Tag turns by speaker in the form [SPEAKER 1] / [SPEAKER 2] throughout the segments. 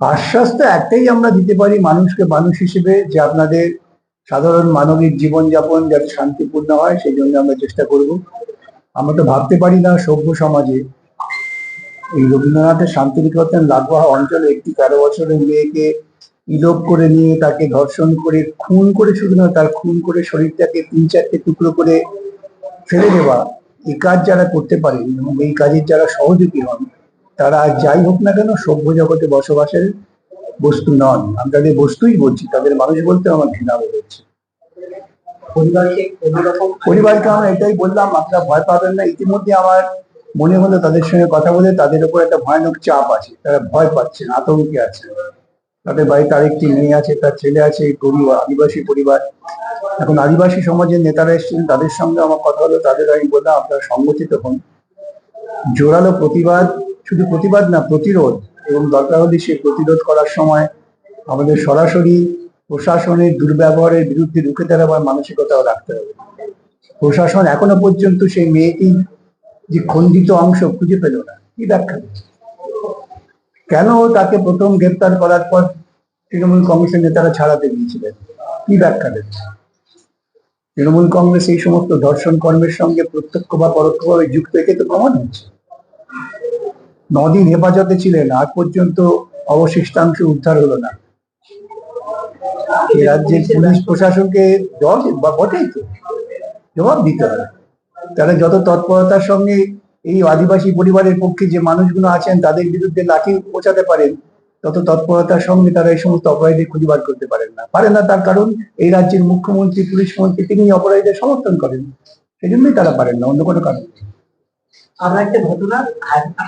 [SPEAKER 1] আশ্বাস তো একটাই আমরা দিতে পারি মানুষকে মানুষ হিসেবে যে আপনাদের সাধারণ মানবিক জীবনযাপন যাতে শান্তিপূর্ণ হয়, সেই জন্য আমরা চেষ্টা করব। আমরা তো ভাবতে পারি না সভ্য সমাজে এই রবীন্দ্রনাথের শান্তিনিকেতন লাগোয়া অঞ্চলে একটি তেরো বছরের মেয়েকে ইলোপ করে নিয়ে তাকে ধর্ষণ করে, খুন করে শুধু না, তার খুন করে শরীরটাকে তিন চারটে টুকরো করে ফেলে দেওয়া এই কাজ যারা করতে পারেন এবং এই কাজের যারা সহযোগী হন তারা যাই হোক না কেন সভ্য জগতে বসবাসের বস্তু নন। আমি তাদের বস্তুই বলছি তাদের মানুষ বলতে আমার ঘৃণা হচ্ছে
[SPEAKER 2] পরিবারকে
[SPEAKER 1] আমরা এটাই বললাম আপনারা ভয় পাবেন না। ইতিমধ্যে আমার মনে হলো তাদের সঙ্গে কথা বলে তাদের উপর একটা ভয়ানক চাপ আছে। তারা ভয় পাচ্ছেন আতঙ্কে আছে তাদের বাড়িতে আরেকটি মেয়ে আছে তার ছেলে আছে পরিবার আদিবাসী পরিবার। এখন আদিবাসী সমাজের নেতারা এসেছেন তাদের সঙ্গে আমার কথা হলো তাদের আমি বললাম আপনারা সংগঠিত হন। জোরালো প্রতিবাদ শুধু প্রতিবাদ না, প্রতিরোধ এবং দরকার হলে সেই প্রতিরোধ করার সময় আমাদের সরাসরি প্রশাসনের দুর্ব্যবহারের বিরুদ্ধে রুখে দাঁড়াবার মানসিকতাও রাখতে হবে। প্রশাসন এখনও পর্যন্ত সেই মেয়েটি যে খণ্ডিত অংশ খুঁজে পেল না। কি ব্যাখ্যা? কেন তাকে প্রথম গ্রেপ্তার করার পর তৃণমূল কংগ্রেসের নেতারা ছাড়াতে গিয়েছিলেন কি ব্যাখ্যা দিচ্ছে তৃণমূল কংগ্রেস এই সমস্ত ধর্ষণ কর্মের সঙ্গে প্রত্যক্ষ বা পরোক্ষভাবে যুক্ত, একে তো প্রমাণ হচ্ছে নদিন হেফাজতে ছিলেন, আজ পর্যন্ত অবশিষ্টাংশ উদ্ধার হলো না। রাজ্যের পুলিশ প্রশাসনকে বটেই তো, জবাব দিতে হবে। তারা যত তৎপরতার সঙ্গে এই আদিবাসী পরিবারের পক্ষে যে মানুষগুলো আছেন, তাদের বিরুদ্ধে লাঠি পৌঁছাতে পারেন, তত তৎপরতার সঙ্গে তারা এই সমস্ত অপরাধীদের খুঁজে বার করতে পারেন না। পারেন না তার কারণ, এই রাজ্যের মুখ্যমন্ত্রী, পুলিশ মন্ত্রী, তিনি অপরাধীদের সমর্থন করেন। সেই জন্যই তারা পারেন না, অন্য কোনো কারণ।
[SPEAKER 2] আমরা একটা ঘটনা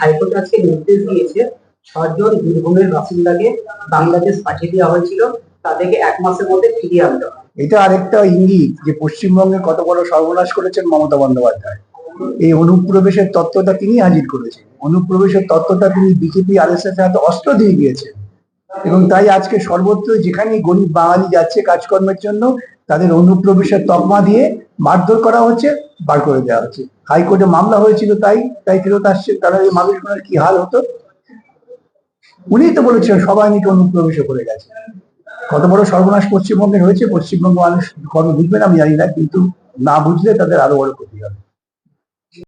[SPEAKER 2] হাইকোর্ট আজকে নির্দেশ দিয়েছে। ছজন বীরভূমের বাসিন্দাকে বাংলাদেশ পাঠিয়ে দেওয়া হয়েছিল। তাদেরকে এক মাসের মধ্যে ফিরিয়ে আনতে
[SPEAKER 1] এটা আরেকটা ইঙ্গিত যে পশ্চিমবঙ্গে কত বড় সর্বনাশ করেছেন মমতা বন্দ্যোপাধ্যায়। এই অনুপ্রবেশের তত্ত্বটা তিনি হাজির করেছেন। অনুপ্রবেশের তত্ত্বটা তিনি বিজেপি আর এস এস হাতে অস্ত্র দিয়ে গিয়েছেন এবং তাই আজকে সর্বত্র যেখানে গরিব বাঙালি যাচ্ছে কাজকর্মের জন্য, তাদের অনুপ্রবেশের তকমা দিয়ে মারধর করা হচ্ছে, বার করে দেওয়া হচ্ছে। হাইকোর্টে মামলা হয়েছিল তাই তাই ফেরত আসছে, তারা এই মানুষগুলোর কি হাল হতো? উনি তো বলেছেন সবাই নাকি অনুপ্রবেশে করে গেছে। কত বড় সর্বনাশ পশ্চিমবঙ্গে হয়েছে, পশ্চিমবঙ্গ মানুষ কবে বুঝবেন আমি জানি না, কিন্তু না বুঝলে তাদের আরও বড় ক্ষতি হবে।